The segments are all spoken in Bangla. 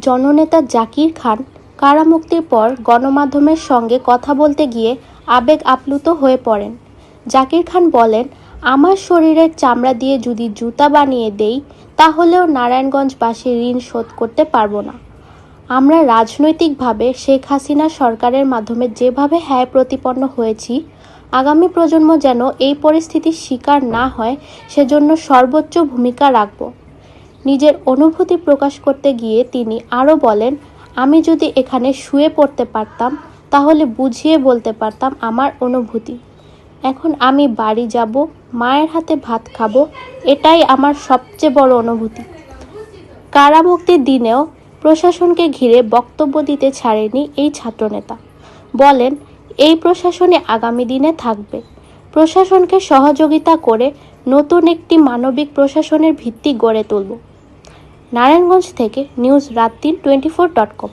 জননেতা জাকির খান কারামুক্তির পর গণমাধ্যমের সঙ্গে কথা বলতে গিয়ে আবেগ আপ্লুত হয়ে পড়েন। জাকির খান বলেন, আমার শরীরের চামড়া দিয়ে যদি জুতা বানিয়ে দেই, তাহলেও নারায়ণগঞ্জবাসীর ঋণ শোধ করতে পারব না। আমরা রাজনৈতিকভাবে শেখ হাসিনা সরকারের মাধ্যমে যেভাবে হ্যায় প্রতিপন্ন হয়েছি, আগামী প্রজন্ম যেন এই পরিস্থিতির শিকার না হয়, সেজন্য সর্বোচ্চ ভূমিকা রাখব। নিজের অনুভূতি প্রকাশ করতে গিয়ে তিনি আরও বলেন, আমি যদি এখানে শুয়ে পড়তে পারতাম, তাহলে বুঝিয়ে বলতে পারতাম আমার অনুভূতি। এখন আমি বাড়ি যাব, মায়ের হাতে ভাত খাব, এটাই আমার সবচেয়ে বড় অনুভূতি। কারামুক্তির দিনেও প্রশাসনকে ঘিরে বক্তব্য দিতে ছাড়েনি এই ছাত্রনেতা। বলেন, এই প্রশাসনে আগামী দিনে থাকবে। প্রশাসনকে সহযোগিতা করে নতুন একটি মানবিক প্রশাসনের ভিত্তি গড়ে তুলব। নারায়ণগঞ্জ থেকে নিউজ রাত তিন twenty four dot com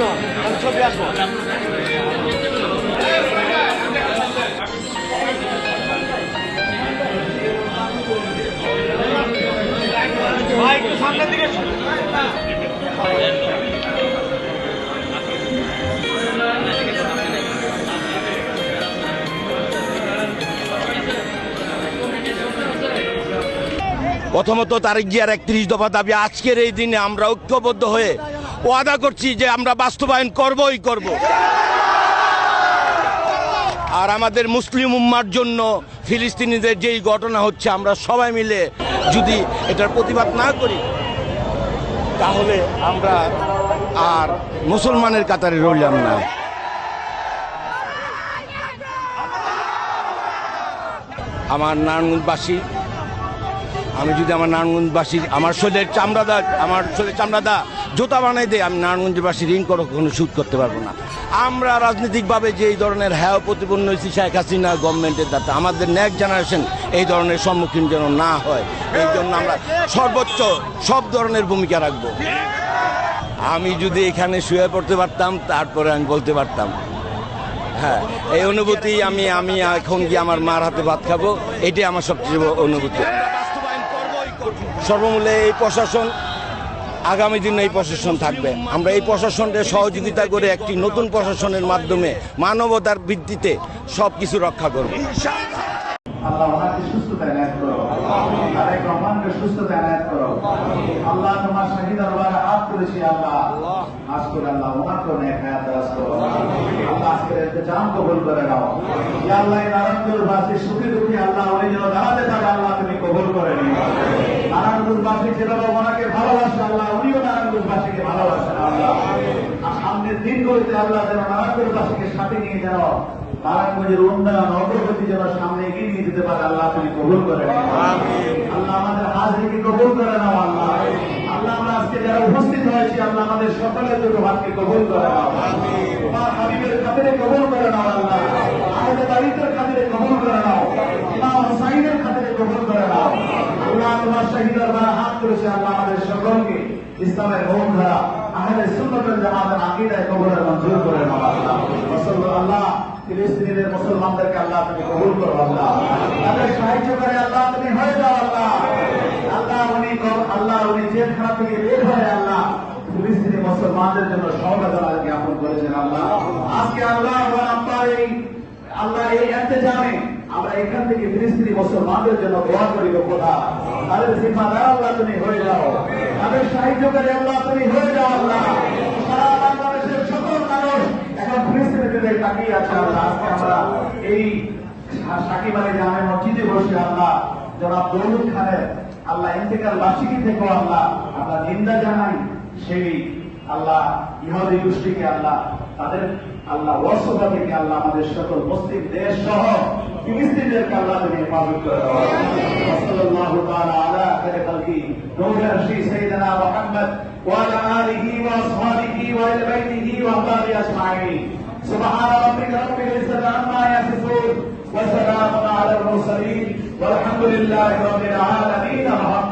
Pak, mual rumah. প্রথমত তারিখ জিয়ার একত্রিশ দফা দাবি আজকের এই দিনে আমরা ঐক্যবদ্ধ হয়ে ওয়াদা করছি যে আমরা বাস্তবায়ন করবই করব। আর আমাদের মুসলিম উম্মার জন্য ফিলিস্তিনিদের যেই ঘটনা হচ্ছে, আমরা সবাই মিলে যদি এটার প্রতিবাদ না করি, তাহলে আমরা আর মুসলমানের কাতারে রইলাম না। আমার নারায়ণগঞ্জবাসী আমি যদি আমার নারায়ণগঞ্জবাসী আমার শরীরের চামড়াদা, আমার শরীরের চামড়াদা জোতা বানাই দেয় আমি নারায়ণগঞ্জবাসী ঋণ করো কখনো সুদ করতে পারব না। আমরা রাজনৈতিকভাবে যে এই ধরনের হ্যাঁ প্রতিপন্ন হয়েছি, শেখ হাসিনা গভর্নমেন্টের দ্বারা আমাদের নেক্সট জেনারেশন এই ধরনের সম্মুখীন যেন না হয়। এই জন্য আমরা সর্বোচ্চ সব ধরনের ভূমিকা রাখব। আমি যদি এখানে শুয়ে পড়তে পারতাম, তারপরে আমি বলতে পারতাম। হ্যাঁ এই অনুভূতি আমি আমি এখন গিয়ে আমার মার হাতে ভাত খাব, এটাই আমার সবচেয়ে অনুভূতি। সর্বমূল্যে এই প্রশাসন, আগামী দিনে এই প্রশাসন থাকবে। আমরা এই প্রশাসনকে সহযোগিতা করে একটি নতুন প্রশাসনের মাধ্যমে মানবতার ভিত্তিতে সব কিছু রক্ষা করব। আল্লাহ ওনাকে সুস্থতা এনায়ত করো। তারেক রহমানকে সুস্থতা এনায়ত করো। আল্লাহ তোমার শাহী দরবারে হাত তুলেছি আল্লাহ। আজ করে আল্লাহ, ওনাকেও নেক হায়াত দারাজ করো। আল্লাহ আজকের ইন্তজাম কবুল করে নাও। ইয়া আল্লাহ এই নারায়ণগঞ্জবাসী সুখী দুঃখী আল্লাহ উনি যেন দাঁড়াতে পারে আল্লাহ তুমি কবুল করে নিও নারায়ণগঞ্জবাসী যেভাবে ওনাকে ভালোবাসে আল্লাহ, উনিও নারায়ণগঞ্জবাসীকে ভালোবাসেন আল্লাহ। আর সামনের দিনগুলিতে আল্লাহ যেন নারায়ণগঞ্জবাসীকে সাথে অগ্রগতি যেন সামনে এগিয়ে নিয়ে যেতে পারে, আল্লাহ তুমি কবুল করে আল্লাহ আমাদের হাজিকে কবুল করে নাও আল্লাহ। আল্লাহ আমরা আজকে যারা উপস্থিত হয়েছি, আল্লাহ আমাদের সকলের জন্য হাতকে কবুল করে নাও। করে নাও আল্লাহ। করেছে আল্লাহ আমাদের সকলকে ইসলামের মৌন ধারা আমাদের সুন্নতের জামাতের আকিদায় কবরের মঞ্জুর করে আল্লাহ। আল্লাহ, ফিলিস্তিনিদের মুসলমানদেরকে আল্লাহ তুমি কবুল করো আল্লাহ। তাদের সাহায্য করে আল্লাহ তুমি হয়ে যাও আল্লাহ। আল্লাহ উনি আল্লাহ উনি থেকে বের হয়ে আল্লাহ ফিলিস্তিনি মুসলমানদের জন্য সহবেদনা জ্ঞাপন করেছেন আল্লাহ। আজকে আল্লাহ আল্লাহ এই এতে জানে, আমরা এখান থেকে ফিলিস্তিনি মুসলমানদের জন্য দোয়া করি খোদা। তাদের জিম্মাদার আল্লাহ তুমি হয়ে যাও। তাদের সাহায্যকারী আল্লাহ তুমি হয়ে যাও আল্লাহ। আল্লাহ। বসে আল্লাহ আল্লাহ থেকেও আল্লাহ আমরা নিন্দা জানাই, সেই আল্লাহ ইহুদি গোষ্ঠীকে আল্লাহ তাদের আল্লাহ ওয়াসফা থেকে আল্লাহ আমাদের সকল মুসলিম দেশ সহ ফিলিস্তিনদেরকে আল্লাহ তুমি হেফাজত করে দাও সাল্লাল্লাহু তাআলা আলা খায়রি খালকি নূর আরশি সাইয়্যিদানা মুহাম্মদ ওয়া আলা আলিহি ওয়া আসহাবিহি ওয়া আহলি বাইতিহি ওয়া আহবাবি আজমাইন سبحان ربك رب العزة عما يصفون وسلام على المرسلين والحمد لله رب العالمين الحمد